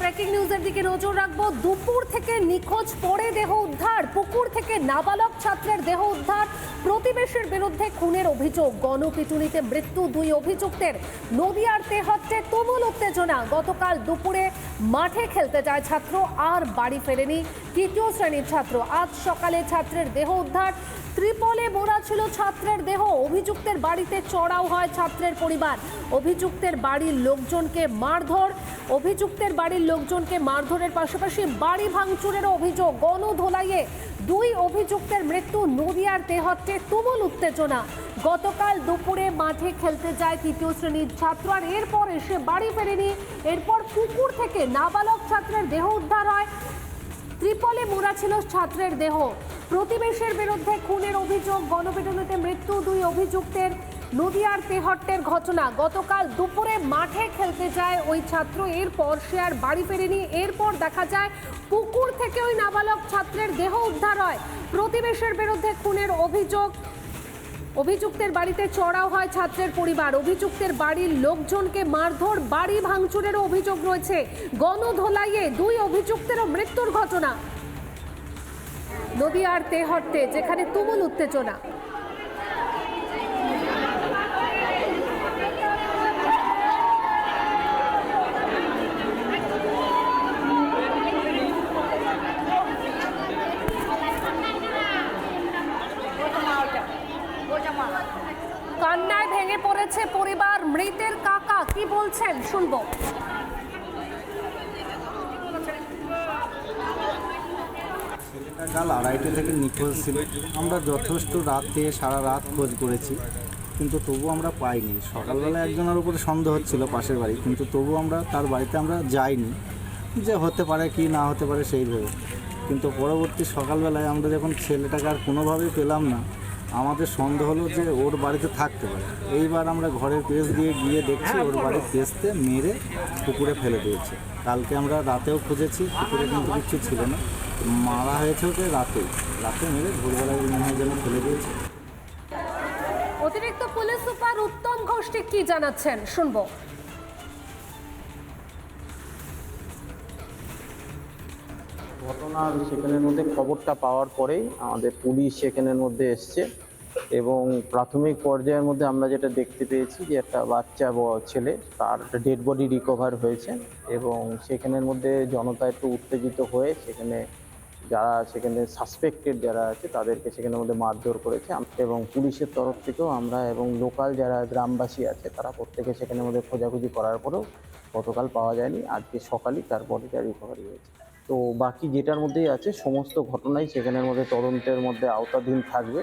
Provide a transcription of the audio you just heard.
Breaking নিউজের দিকে নজর রাখব। দুপুর থেকে নিখোঁজ পড়ে দেহ উদ্ধার, পুকুর থেকে নাবালক ছাত্রের দেহ উদ্ধার, প্রতিবেশীর বিরুদ্ধে খুনের অভিযোগ, গণপিটুনিতে মৃত্যু দুই অভিযুক্তের। নদিয়ার তেহট্টে তুমুল উত্তেজনা, গতকাল দুপুরে মাঠে খেলতে যায় ছাত্র, আর বাড়ি ফেরেনি তৃতীয় শ্রেণির ছাত্র। আজ সকালে ছাত্রের দেহ উদ্ধার। ত্রিপলে মোড়া ছিল ছাত্রের দেহ। অভিযুক্তের বাড়িতে চড়াও হয় ছাত্রের পরিবার। অভিযুক্তের বাড়ির লোকজনকে মারধর। অভিযুক্তের বাড়ির লোকজনকে মারধরের পাশাপাশি বাড়ি ভাঙচুরের অভিযোগ। গণধোলাইয়ে দুই অভিযুক্তের মৃত্যু। নদিয়ার তেহট্টে তুমুল উত্তেজনা। গতকাল দুপুরে মাঠে খেলতে যায় তৃতীয় শ্রেণির ছাত্র আর এরপর এসে বাড়ি ফেরেনি। এরপর পুকুর থেকে নাবালক ছাত্রের দেহ উদ্ধার হয়। ত্রিপলে মোড়া ছিল ছাত্রের দেহ। প্রতিবেশের বিরুদ্ধে খুনের অভিযোগ, গণপিটুনিতে মৃত্যু দুই অভিযুক্তের। নদিয়ার তেহট্টের ঘটনা, গতকাল দুপুরে মাঠে খেলতে যায় ওই ছাত্র, এরপর সে আর বাড়ি ফেরেনি। এরপর দেখা যায় পুকুর থেকে ওই নাবালক ছাত্রের দেহ উদ্ধার হয়। প্রতিবেশের বিরুদ্ধে খুনের অভিযোগ অভিযুক্তের বাড়িতে চড়াও হয় ছাত্রের পরিবার। অভিযুক্তের বাড়ির লোকজনকে মারধর, বাড়ি ভাঙচুরেরও অভিযোগ রয়েছে। গণধোলাইয়ে দুই অভিযুক্তেরও মৃত্যুর ঘটনা। নদী আর তেহট্টে, যেখানে তুমুল উত্তেজনা। কান্নায় ভেঙে পড়েছে পরিবার, মৃতের কাকা, কি বলছেন? শুনব। কাল আড়াইটে থেকে নিখোঁজ ছিল। আমরা যথেষ্ট রাতে, সারা রাত খোঁজ করেছি, কিন্তু তবু আমরা পাইনি। সকালবেলা একজনের উপরে সন্দেহ হচ্ছিল পাশের বাড়ি, কিন্তু তবু আমরা তার বাড়িতে আমরা যাইনি। যে হতে পারে কি না হতে পারে সেই ভেবে। কিন্তু পরবর্তী সকালবেলায় আমরা যখন ছেলেটাকে আর কোনোভাবেই পেলাম না আমাদের সন্দেহ হলো যে ওর বাড়িতে থাকতে পারে। এইবার আমরা ঘরের পেস দিয়ে গিয়ে দেখছি ওর বাড়ির পেস্তে মেরে পুকুরে ফেলে দিয়েছে। কালকে আমরা রাতেও খুঁজেছি পুকুরে কিন্তু কিছু ছিল না। মারা হয়েছে ওকে রাতেই। রাতে মেরে ভোরবেলায় মনে হয় যেন ফেলে দিয়েছে। অতিরিক্ত পুলিশ সুপার উত্তম ঘোষ ঠিক কি জানাচ্ছেন? শুনব। ঘটনার সেখানের মধ্যে খবরটা পাওয়ার পরেই আমাদের পুলিশ সেখানের মধ্যে এসছে। এবং প্রাথমিক পর্যায়ের মধ্যে আমরা যেটা দেখতে পেয়েছি যে একটা বাচ্চা ব- ছেলে, তার ডেড বডি রিকভার হয়েছে এবং সেখানের মধ্যে জনতা একটু উত্তেজিত হয়ে সেখানে যারা সেখানে সাসপেক্টেড যারা আছে তাদেরকে সেখানের মধ্যে মারধর করেছে এবং পুলিশের তরফ থেকেও আমরা এবং লোকাল যারা গ্রামবাসী আছে তারা প্রত্যেকে সেখানের মধ্যে খোঁজাখুঁজি করার পরেও গতকাল পাওয়া যায়নি, আজকে সকালই তার বডিটা রিকভারি হয়েছে। তো বাকি যেটার মধ্যেই আছে সমস্ত ঘটনাই সেখানের মধ্যে তদন্তের মধ্যে আওতাধীন থাকবে।